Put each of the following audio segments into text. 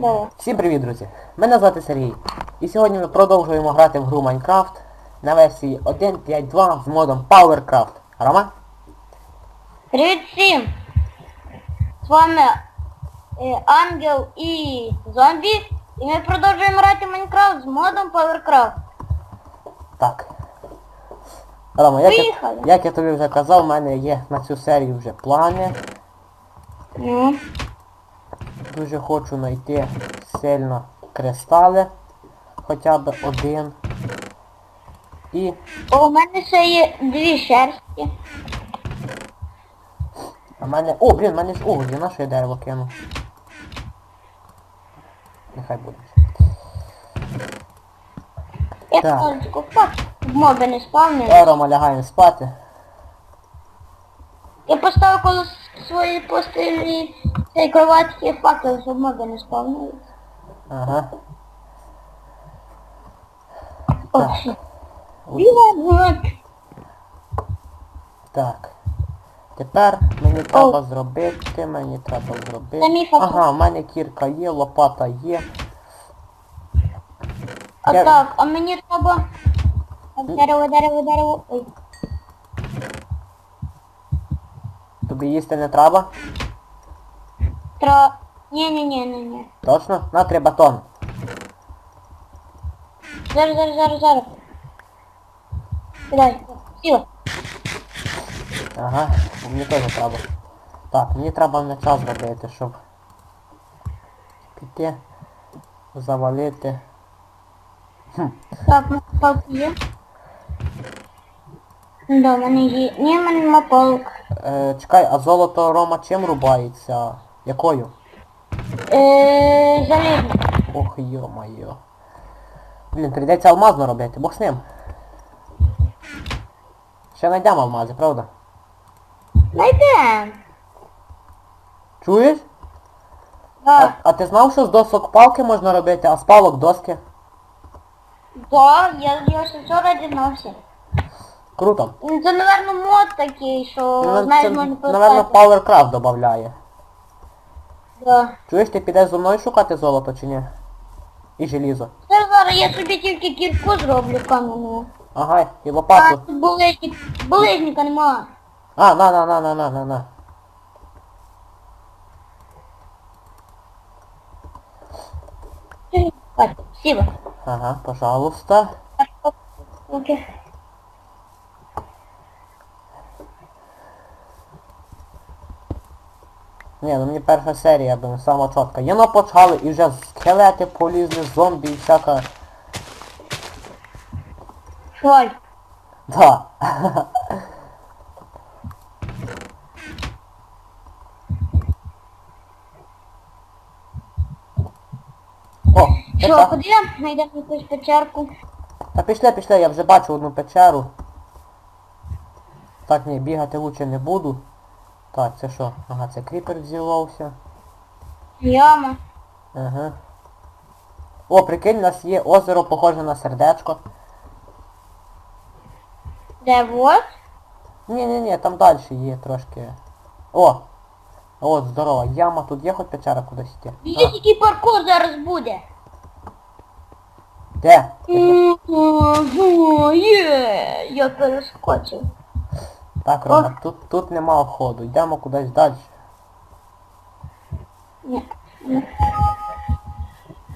Давай. Всім привіт, друзі! Мене звати Сергій. І сьогодні ми продовжуємо грати в гру Майнкрафт на версії 1.5.2 з модом PowerCraft. Рома? Привіт всім! З вами е, Ангел і Зомбі. І ми продовжуємо грати в Майнкрафт з модом PowerCraft. Так. Рома, як я, Поїхали. як я тобі вже казав, в мене є на цю серію вже плани. Ну. Дуже хочу знайти сильно кристали. Хоча б один. І О, у мене ще є дві шерсті. А в мене... О, блін, в мене ж уголь, на що я дерево кину. Нехай буде. Я купати, щоб моби не спавнили. Е, Рома, лягаємо спати. Я поставив коло своєї постелі цей кроватки факел, щоб моби не спавнили. Ага. О, Так. Так. Тепер мені треба зробити, мені треба зробити. Ага, в мене кірка є, лопата є. А Я- так, а мені треба... Так, Дерево, дерево, дерево. Ой. Тобі їсти не треба? Ні, ні. Точно? На три батон. Зараз, зараз, зараз, зараз. Сідай, сіла. Ага, мені теж треба. Так, мені треба м'яча зробити, щоб піти, завалити. Хм. Так, палки є. Да, в мене є. Ні, в мене нема палок. Е, чекай, а золото Рома чим рубається? Якою? Е, залізно. Ох, йо-моє. Блін, прийдеться алмазно робити, бог з ним. Ще знайдемо алмази, правда? Найдем. Чуєш? А, Да. а ти знав, що з досок палки можна робити, а з палок доски? Да, я, я ще вчора дізнався. Круто. Ну, Це, напевно, мод такий, що Ну, знаєш, Це, можна. PowerCraft додає. Да. Чуєш, ти підеш зі мною шукати золото чи ні? І желізо. Зараз, зараз я собі тільки кірку зроблю кам'яну. Ага, і А, лопату. тут булежник, булежника нема. А, на, на, на, на, на, на, на. Спасибо. Ага, пожалуйста. Окей. Ні, ну мені перша серія, блин, сама чітка. Єно почали і вже скелети полізли, зомбі і всяка. Шваль. Да. О, Що, куди знайдемо якусь печерку? Та пішли, пішли, я вже бачу одну печеру. Так, ні, бігати лучше не буду. Так, це що? Ага, це кріпер взірвався. Яма. Ага. О, прикинь, у нас є озеро, похоже на сердечко. Де вот? Ні-ні-ні, там далі є трошки. О! От, здорова, яма, тут є хоч печера кудись йти. Є який паркур зараз буде. Де? Є, я перескочив. Так, Рома, тут, тут нема ходу, йдемо кудись далі. Ні. ні.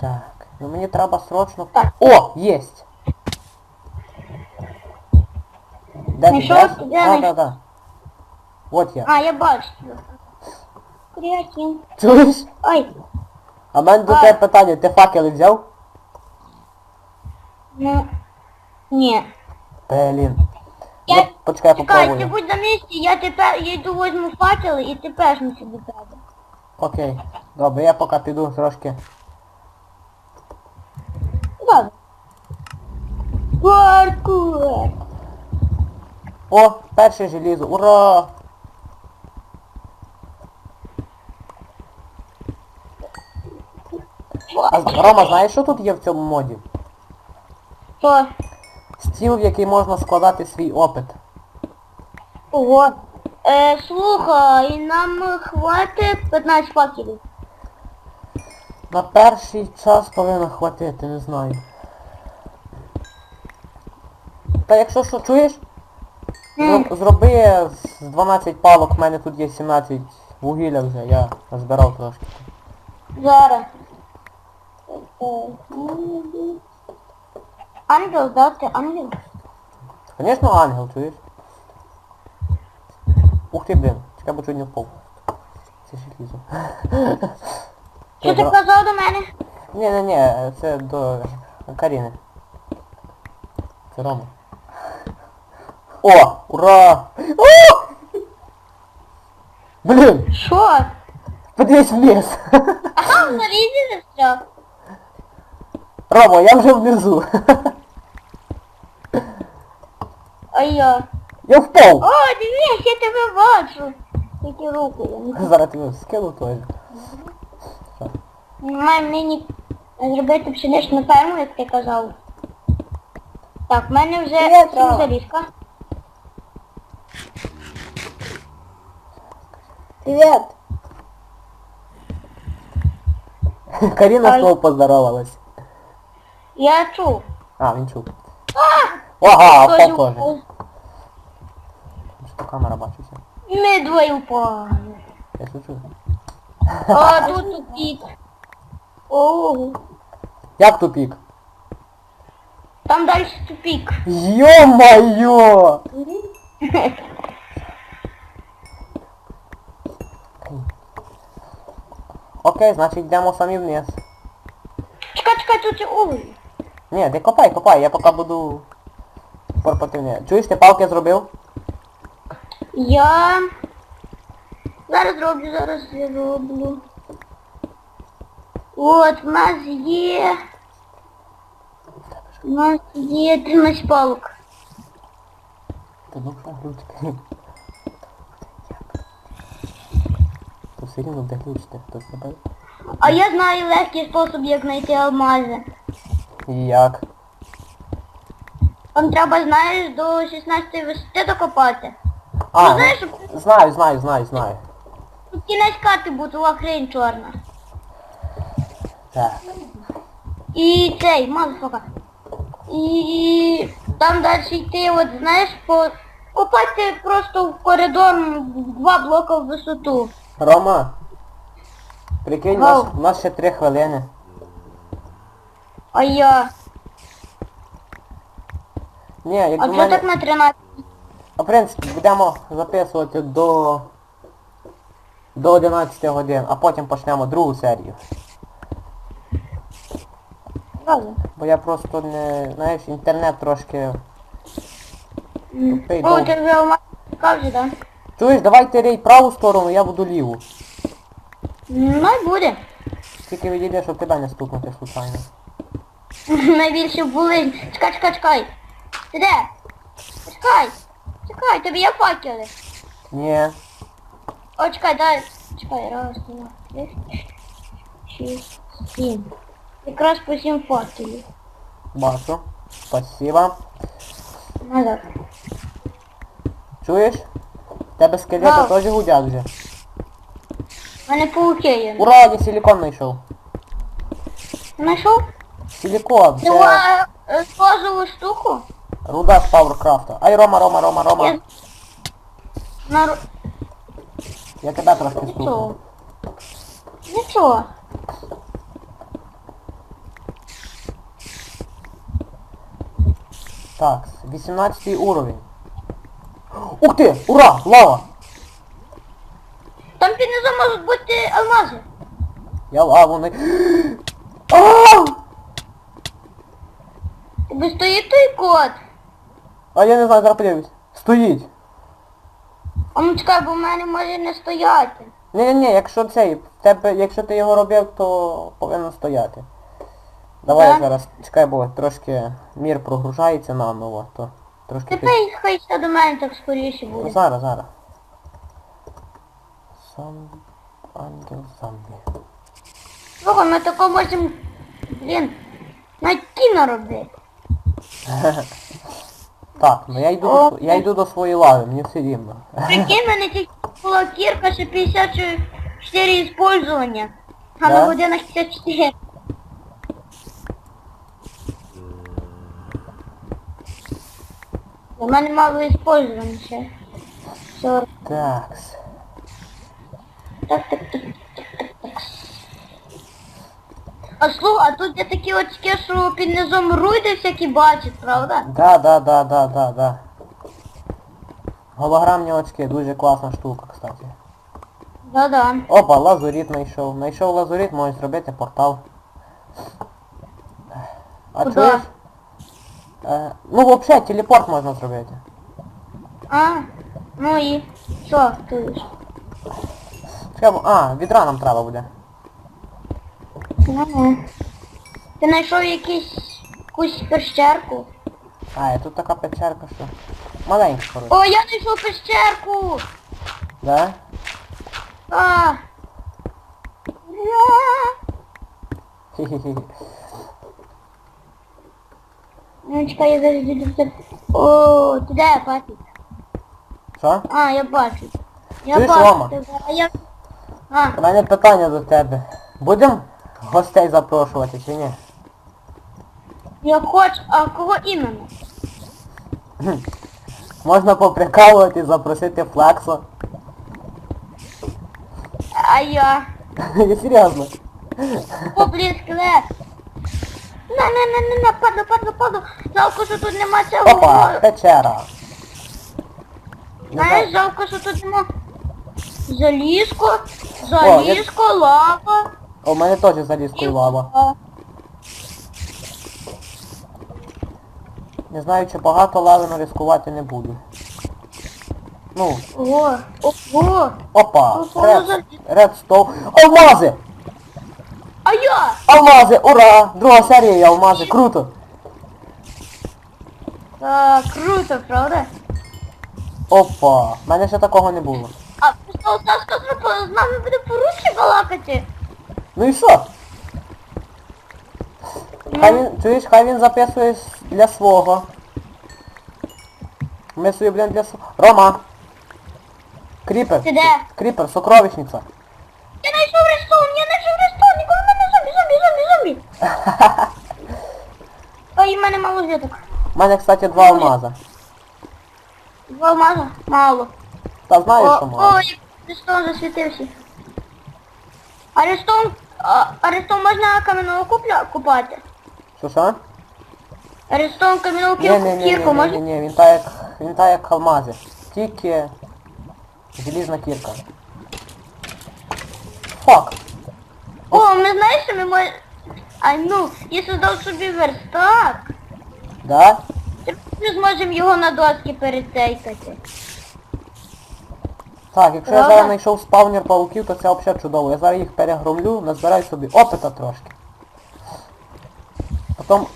Так, ну мені треба срочно... Так. О, єсть! Де ти Знайшов? йдеш? Де Да, знайшов? да, да. От я. А, я бачу. Креатин. Чуєш? Ой, А в мене до А. тебе питання, ти факели взяв? ну, ні. Блін. Я- Ну, почекай, я Чекай, ти попробую. будь на місці, я тепер, я йду возьму факели і тепер не сюди тебе. Окей. Добре, я поки піду трошки. Добре. Паркур. О, перше желізо, ура! А з- Рома, знаєш, що тут є в цьому моді? Що? Стіл, в який можна складати свій опит. Ого. Е, слухай, нам хватить 15 факелів. На перший час повинно хватити, не знаю. Та якщо що, чуєш? М. Зро- Зроби з 12 палок, в мене тут є 17 вугілля вже, я збирав трошки. Зараз. Ангел, да, ти ангел? Звісно, ангел, чуєш? Ух ти, блін, чекай, бо чуть не впав. Це ще лізо. Що ти казав до мене? Ні, ні, ні, це до Каріни. Це Рома. О! Ура! О! Блін! Що? Подивись вниз! Ага, в залізі застряг. Рома, я вже внизу. Я. Я впав! О, дивись, я тебе бачу. Тільки руки. я не- Зараз тебе скину теж. Має мені зробити пшеничну ферму, як ти казав. Так, в мене вже сім залізка. Привіт! Каріна Ай. знову поздоровалась. Я чув. А, він чув. Ага, Хтось впав теж. упав. Що камера бачиться? Ми двоє впали. Я шучу. А тут тупік. Ого. Як тупік? Там далі тупік. Ё-моё! Окей, значить йдемо самі вниз. Чекай, чекай, тут є уголь. Ні, ти копай, копай, я поки буду порпативне. Чуєш, ти палки зробив? Я... Зараз зроблю, зараз я зроблю. От, в нас є... У нас є 13 палок. Та ну що. То все рівно де глючити, хтось тебе. А я знаю легкий спосіб, як знайти алмази. Як? Вам треба, знаєш, до 16 висоти докопати. А, Ну, знаєш, ну, знаю, знаю, знаю, знаю. Тут кінець карти була хрень чорна. Так. І цей, мазафака. І там далі йти, от знаєш, по... Копати просто в коридор два блока в висоту. Рома, прикинь, у нас, у нас ще три хвилини. А я. Ні, як А що мене... так на 13? А в принципі, будемо записувати до... До 11 годин, а потім почнемо другу серію. Бо я просто не... Знаєш, інтернет трошки... Тупий, О, довгий. ти вже. Чуєш, давай ти рей праву сторону, я буду ліву. Ну і буде. Тільки відійди, щоб тебе не стукнути случайно. Найбільше були. Чекай, чекай, чекай. Ти де? Чекай. Чекай, тобі є факели. Ні. О, чекай, дай. Чекай, раз, два, три, шість, сім. Якраз по сім факелів. Бачу. Спасибо. Назад. Чуєш? В Тебе скелети Вау. теж гудять вже. У мене пауки є. Ура, я силикон знайшов. Знайшов? Силикон, Ти це е, розову штуку? руда з Пауеркрафта. Ай, Рома, Рома, Рома, Рома. Я... На... ру- Я тебе трошки стукну. Нічого. Нічого. Так, 18 уровень. Ух ти! Ура! Лава! Там під низом можуть бути алмази. Я лаву не... А! Тобі стоїть той код. А я не знаю, зараз подивлюсь. Стоїть. А ну чекай, бо в мене може не стояти. Ні-ні-ні, якщо цей, в тебе, якщо ти його робив, то повинен стояти. Давай Так. зараз, чекай, бо трошки мір прогружається наново, то трошки під... Тепер хай ще до мене так скоріше Ну, буде. Зараз, зараз. Сам... Ангел зомбі. Слухай, ми тако можемо, блін, на кіно робити. Так, ну я йду, О. до, я йду до своєї лави, мені все рівно. Прикинь, в мене тільки була кірка ще 54 использування. А Да? на годинах 54. У мене мало использовано ще. 40. Такс. Так, так, так, так, А слух, а тут є такі очки, що під низом руйди всякі бачать, правда? Да, да, да, да, да, да. Голограмні очки, дуже класна штука, кстати. Да-да. Опа, лазурит знайшов. Знайшов лазурит, можеш зробити портал. А Куда? чуєш? Е, ну, взагалі, телепорт можна зробити. А, ну і що ти ж? А, відра нам треба буде. Ну, ти знайшов якийсь якусь пещерку? А, і тут така печерка, що. Маленька, коротше. О, я знайшов пещерку! Да? А! Ура! Хі-хі-хі. Ну, чекай, я зараз йду до тебе. О, ти де, папік? Що? А, я бачу. Я Ти бачу Рома? тебе. А я... А, У мене питання до тебе. Будем гостей запрошувати чи ні? я хочу, а кого іменно? Можна поприкалувати, запросити Флексо. А я. Я серйозно. О, блін. На, на, на, на, на, падло, падло, падло. Жалко, що тут нема цього. Опа, печера. Знаєш, жалко, що тут нема залізко, залізко, лава. О, у мене теж залізкою лава. Не знаю, чи багато лави, але ризикувати не буду. Ну, Ого, ого. опа, Ну, що ред, за- Алмази! А я! Алмази, ура! Друга серія алмази, круто! А, круто, правда? Опа, в мене ще такого не було. А просто з нами буде поручі балакати. Ну і що? Хай він, чуєш, хай він записує для свого. Ми собі, блін, для свого. Рома! Кріпер! Ти де? Кріпер, сокровищниця. Я знайшов рестон, я знайшов рестон, ніколи в мене зомбі, зомбі, зомбі, зомбі. Ой, в мене мало зіток. У мене, кстати, два алмаза. Два алмаза? Мало. Та знаєш, що О, мало. о, як рестон засвітився. А рестон, а, а можна кам'яного купля купати? Що що? А рестон кам'яного Ні, ні, ні, ні, ні, можна? ні, ні, він так як, він так як алмази. Тільки желізна кірка. Фак. О, ми знаєш, що ми можемо... А ну, я создав собі верстак. Да? Ми зможемо його на доски перецейкати. Так, якщо я зараз знайшов спавнер пауків, то це взагалі чудово. Я зараз їх перегромлю, назбираю собі опита трошки. Потім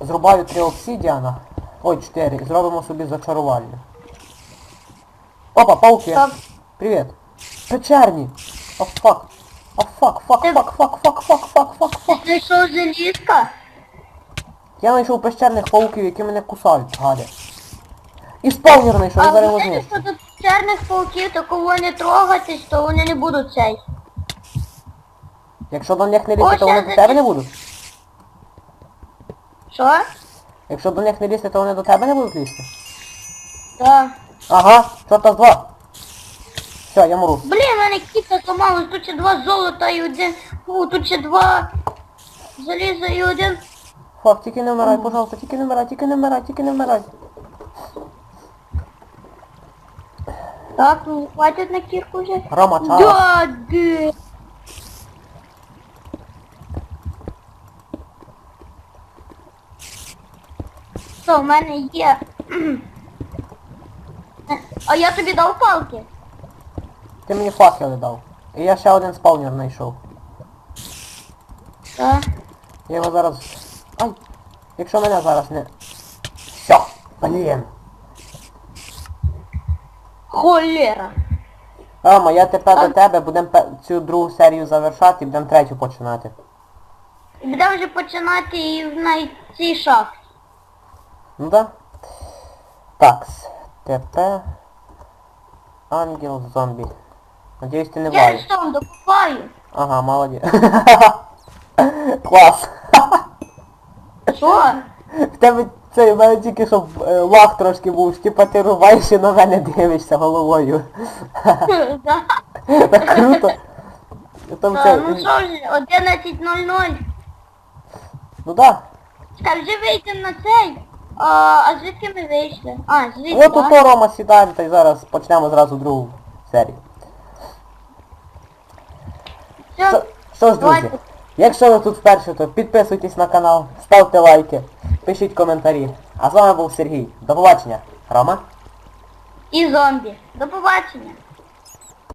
зрубаю три обсидіана. Ой, чотири. І зробимо собі зачарування. Опа, пауки. Привіт. Печерні. О, фак. О, фак, фак, фак, фак, фак, фак, фак, фак, фак. Ти знайшов залізка? Я знайшов пещерних пауків, які мене кусають, гади. І спавнер знайшов, я зараз його знаєте, знищу. Що черних пауків, то кого не трогатись, то вони не будуть цей. Якщо до них не лізти, Ось то вони я до тебе не будуть. Що? Якщо до них не лізти, то вони до тебе не будуть лізти. Так. Ага, чорта з два. Все, я мру. Блін, в мене кіта зламалась, тут ще два золота і один. О, тут ще два заліза і один. Фак, тільки не вмирай, пожалуйста, тільки не вмирай, тільки не вмирай, тільки не вмирай. Так, ну хватить на кірку вже. Рома, час. Да, де? Що, в мене є. А я тобі дав палки? Ти мені факели дав. І я ще один спавнер знайшов. Так. Я його зараз... Ай! Якщо мене зараз не... Все, блін. Холера. Рома, я тепер А- до тебе будемо цю другу серію завершати і будемо третю починати. І будемо вже починати і на цій шахті. Ну да? Такс. ТП. Ангел зомбі. Надіюсь, ти не Я валиш. ж там докупаю. Ага, молодець. Клас. Що? В тебе цей, в мене тільки що е, лаг трошки був, типа ти рубаєш і на мене дивишся головою. Так круто. Там це, Ну що ж, 11.00. ну да. Чекай, вже вийдемо на цей. А, а звідки ми вийшли? А, звідки, От да? ото Рома сідаємо та й зараз почнемо зразу другу серію. Що, що ж, друзі, Давайте. якщо ви тут вперше, то підписуйтесь на канал, ставте лайки, пишіть коментарі. А з вами був Сергій. До побачення. Рома? і зомбі. До побачення.